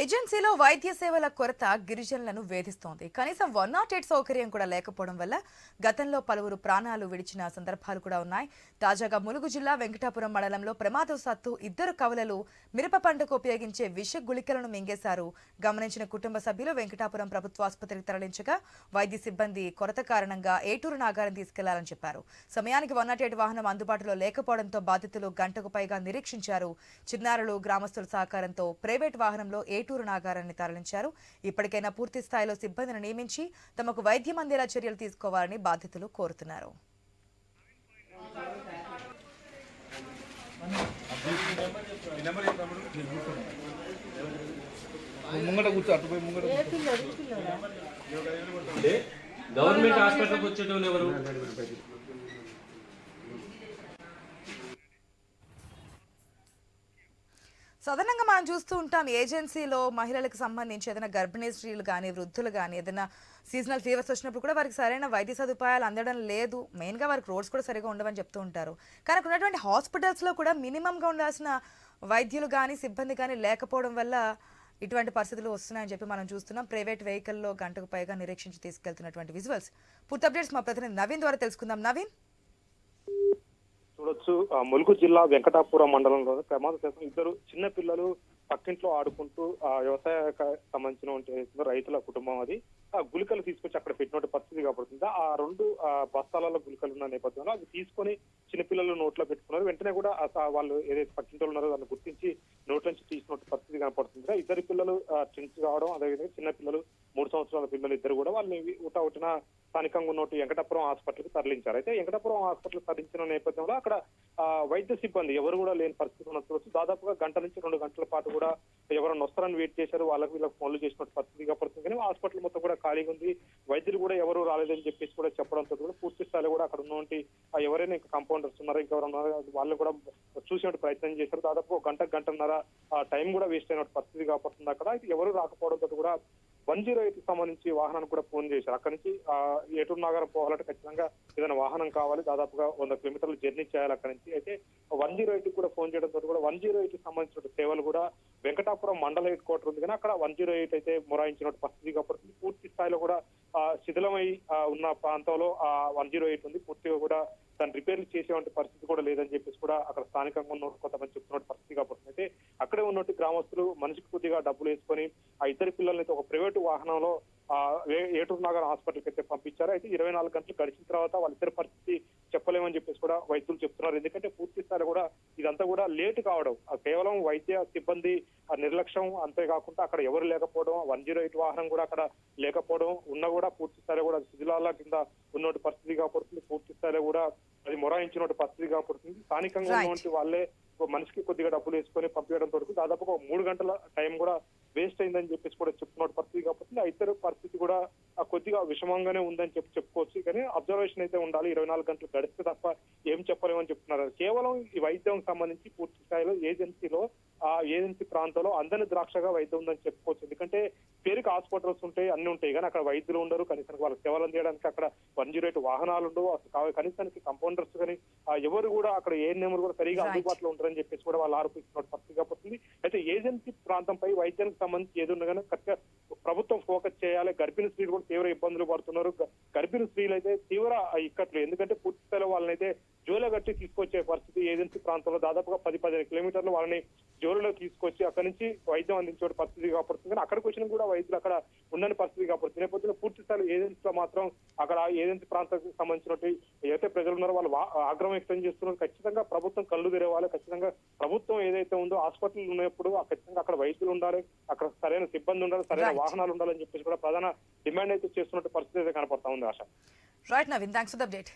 ఏజెన్సీలో వైద్య సేవల కొరత గిరిజనులను వేధిస్తోంది. కనీసం వన్ నాట్ ఎయిట్ సౌకర్యం కూడా లేకపోవడం వల్ల గతంలో పలువురు ప్రాణాలు విడిచిన సందర్భాలు కూడా ఉన్నాయి. తాజాగా ములుగు జిల్లా వెంకటాపురం మండలంలో ప్రమాదవశాత్తు ఇద్దరు కవలలు మిరప పంటకు ఉపయోగించే విష గుళికలను మింగేశారు. గమనించిన కుటుంబ సభ్యులు వెంకటాపురం ప్రభుత్వ ఆసుపత్రికి తరలించగా వైద్య సిబ్బంది కొరత కారణంగా ఏటూరు నాగారం తీసుకెళ్ళాలని చెప్పారు. సమయానికి వన్ నాట్ ఎయిట్ వాహనం అందుబాటులో లేకపోవడంతో బాధితులు గంటకు పైగా నిరీక్షించారు. చిన్నారులు గ్రామస్తుల సహకారంతో ప్రైవేట్ వాహనంలో ఏటూరు నాగారాన్ని తరలించారు. ఇప్పటికైనా పూర్తి స్థాయిలో సిబ్బందిని నియమించి తమకు వైద్యం అందేలా చర్యలు తీసుకోవాలని బాధితులు కోరుతున్నారు. ముంగట కూర్చో అటు పోయి ముంగట అంటే గవర్నమెంట్ హాస్పిటల్కి వచ్చేటోళ్ళు ఎవరు? సాధారణంగా మనం చూస్తూ ఉంటాం ఏజెన్సీలో మహిళలకు సంబంధించి ఏదైనా గర్భిణీ స్త్రీలు కానీ వృద్ధులు కానీ ఏదైనా సీజనల్ ఫీవర్స్ వచ్చినప్పుడు కూడా వారికి సరైన వైద్య సదుపాయాలు అందడం లేదు. మెయిన్గా వారికి రోడ్స్ కూడా సరిగా ఉండవని చెప్తూ ఉంటారు. కానీ అక్కడ ఉన్నటువంటి హాస్పిటల్స్లో కూడా మినిమంగా ఉండాల్సిన వైద్యులు కానీ సిబ్బంది కానీ లేకపోవడం వల్ల ఇటువంటి పరిస్థితులు వస్తున్నాయని చెప్పి మనం చూస్తున్నాం. ప్రైవేట్ వెహికల్లో గంటకు పైగా నిరీక్షించి తీసుకెళ్తున్నటువంటి విజువల్స్. పూర్తి అప్డేట్స్ మా ప్రతినిధి నవీన్ ద్వారా తెలుసుకుందాం. నవీన్? చూడొచ్చు. ఆ, ములుగు జిల్లా వెంకటాపురం మండలంలో ప్రమాదశాతం ఇద్దరు చిన్న పిల్లలు పక్కింట్లో ఆడుకుంటూ ఆ వ్యవసాయ సంబంధించిన రైతుల కుటుంబం అది. ఆ గుళికలు తీసుకొచ్చి అక్కడ పెట్టినట్టు పరిస్థితి కాబడుతుంది ఆ రెండు బస్తాలలో గుళికలు ఉన్న నేపథ్యంలో అవి తీసుకొని చిన్నపిల్లలు నోట్లో పెట్టుకున్నారు. వెంటనే కూడా వాళ్ళు ఏదైతే పక్కింట్లో ఉన్నారో దాన్ని గుర్తించి నోట్ల నుంచి తీసినట్టు పరిస్థితి కనపడుతుంది ఇద్దరు పిల్లలు ట్విన్స్ కావడం అదేవిధంగా చిన్నపిల్లలు మూడు సంవత్సరాల పిల్లలు ఇద్దరు కూడా వాళ్ళని ఉట ఉట్టిన స్థానికంగా ఉన్నట్టు వెంకటాపురం హాస్పిటల్కి తరలించారు. అయితే వెంకటాపురం హాస్పిటల్ తరలించిన నేపథ్యంలో అక్కడ వైద్య సిబ్బంది ఎవరు కూడా లేని పరిస్థితి ఉన్నట్టు దాదాపుగా గంట నుంచి రెండు గంటల పాటు కూడా ఎవరైనా వస్తారని వెయిట్ చేశారు. వాళ్ళకి వీళ్ళకి ఫోన్లు చేసినట్టు పరిస్థితి కనపడుతుంది. కానీ హాస్పిటల్ మొత్తం కూడా ఖాళీగా ఉంది. వైద్యులు కూడా ఎవరు రాలేదని చెప్పేసి కూడా చెప్పడంతో కూడా పూర్తి స్థాయిలో కూడా అక్కడ ఉన్నటువంటి ఎవరైనా ఇంకా కంపౌండర్స్ ఉన్నారో ఇంకెవరైనా వాళ్ళు కూడా చూసేటువంటి ప్రయత్నం చేశారు. దాదాపు గంట గంటన్నర టైం కూడా వేస్ట్ అయినట్టు పరిస్థితి కాపాడుతుంది అక్కడ. అయితే ఎవరు రాకపోవడంతో కూడా వన్ జీరో ఎయిట్ సంబంధించి వాహనానికి కూడా ఫోన్ చేశారు. అక్కడ నుంచి ఆ, ఏటూరు నగరం పోవాలంటే ఖచ్చితంగా ఏదైనా వాహనం కావాలి. దాదాపుగా వంద కిలోమీటర్లు జర్నీ చేయాలి అక్కడ నుంచి. అయితే వన్ జీరో ఎయిట్ కూడా ఫోన్ చేయడంతో కూడా వన్ జీరో ఎయిట్ సంబంధించిన సేవలు కూడా వెంకటాపురం మండల హెడ్ క్వార్టర్ ఉంది కానీ అక్కడ వన్ జీరో ఎయిట్ అయితే మొరాయించినట్టు పరిస్థితి కాబట్టి పూర్తి స్థాయిలో కూడా శిథిలమై ఉన్న ప్రాంతంలో ఆ వన్ జీరో ఎయిట్ ఉంది. పూర్తిగా కూడా దాన్ని రిపేర్లు చేసేటువంటి పరిస్థితి కూడా లేదని చెప్పేసి కూడా అక్కడ స్థానికంగా ఉన్న కొంతమంది చెప్తున్న పరిస్థితి కాబట్టి అయితే అక్కడే ఉన్నట్టు గ్రామస్తులు మనిషికి కొద్దిగా డబ్బులు వేసుకొని ఆ ఇద్దరు పిల్లల్ని అయితే ఒక ప్రైవేటు వాహనంలో ఏటూరు నగర్ హాస్పిటల్కి అయితే పంపించారు. అయితే ఇరవై నాలుగు గంటలు గడిచిన తర్వాత వాళ్ళిద్దరి పరిస్థితి చెప్పలేమని చెప్పేసి కూడా వైద్యులు చెప్తున్నారు ఎందుకంటే పూర్తి స్థాయిలో కూడా ఇదంతా కూడా లేట్ కావడం కేవలం వైద్య సిబ్బంది ఆ నిర్లక్ష్యం అంతేకాకుండా అక్కడ ఎవరు లేకపోవడం వన్ జీరో ఎయిట్ వాహనం కూడా అక్కడ లేకపోవడం ఉన్నా కూడా పూర్తి స్థాయిలో కూడా శిథిలాల కింద ఉన్నటువంటి పరిస్థితి కాపాడుతుంది పూర్తి స్థాయిలో కూడా అది మొరాయించినటువంటి పరిస్థితి కాపాడుతుంది స్థానికంగా. ఉన్నటువంటి వాళ్ళే ఒక మనిషికి కొద్దిగా డబ్బులు వేసుకొని పంపించడం వరకు దాదాపు ఒక మూడు గంటల టైం కూడా వేస్ట్ అయిందని చెప్పేసి కూడా చెప్తున్న పరిస్థితి కాబట్టి ఆ ఇద్దరు పరిస్థితి కూడా కొద్దిగా విషమంగానే ఉందని చెప్పి చెప్పుకోవచ్చు. కానీ అబ్జర్వేషన్ అయితే ఉండాలి. ఇరవై నాలుగు గంటలు గడిస్తే తప్ప ఏం చెప్పలేమని చెప్తున్నారు. కేవలం ఈ వైద్యం సంబంధించి పూర్తి స్థాయిలో ఏజెన్సీలో ఆ ఏజెన్సీ ప్రాంతంలో అందని ద్రాక్షగా వైద్యం ఉందని చెప్పుకోవచ్చు. ఎందుకంటే పేరుకి హాస్పిటల్స్ ఉంటాయి అన్ని ఉంటాయి. కానీ అక్కడ వైద్యులు ఉండరు. కనీసం వాళ్ళకి సేవలు అందించడానికి అక్కడ వన్ జీరో ఎయిట్ వాహనాలు ఉండవు. అసలు కనీసానికి కంపౌండర్స్ కానీ ఎవరు కూడా అక్కడ ఏ నెంబర్ కూడా సరిగా. అందుబాటులో ఉంటారని చెప్పేసి కూడా వాళ్ళు ఆరోపిస్తున్న పరిస్థితి కాబట్టి అయితే ఏజెన్సీ ప్రాంతంపై వైద్యానికి సంబంధించి ఏది ఉన్నా కానీ కరెక్ట్గా ప్రభుత్వం ఫోకస్ చేయాలి. గర్భిణీ స్త్రీలు కూడా తీవ్ర ఇబ్బందులు పడుతున్నారు. గర్భిణీ స్త్రీలు అయితే తీవ్ర ఇక్కట్లు ఎందుకంటే పూర్తి స్థాయిలో వాళ్ళనైతే జోలో కట్టి తీసుకొచ్చే పరిస్థితి ఏజెన్సీ ప్రాంతంలో దాదాపుగా పది పదిహేను కిలోమీటర్లు వాళ్ళని జోలులో తీసుకొచ్చి అక్కడి నుంచి వైద్యం అందించే పరిస్థితి కాపాడుతుంది. కానీ అక్కడికి వచ్చిన కూడా వైద్యులు అక్కడ ఉండని పరిస్థితి కాపాడుతుంది. నేపథ్యంలో పూర్తి స్థాయిలో ఏజెన్సీలో మాత్రం అక్కడ ఏజెన్సీ ప్రాంతానికి సంబంధించినట్టు ఏదైతే ప్రజలు ఉన్నారో వాళ్ళు ఆగ్రహం వ్యక్తం చేస్తున్నారు. ఖచ్చితంగా ప్రభుత్వం కళ్ళు తెరవాలి. ఖచ్చితంగా ప్రభుత్వం ఏదైతే ఉందో హాస్పిటల్ ఉన్నప్పుడు ఖచ్చితంగా అక్కడ వైద్యులు ఉండాలి. అక్కడ సరైన సిబ్బంది ఉండాలి. సరైన. వాహనాలు ఉండాలని చెప్పేసి కూడా ప్రధాన డిమాండ్ అయితే చేస్తున్నట్టు పరిస్థితి అయితే కనపడతా ఉంది ఆశ. Right Naveen thanks for the update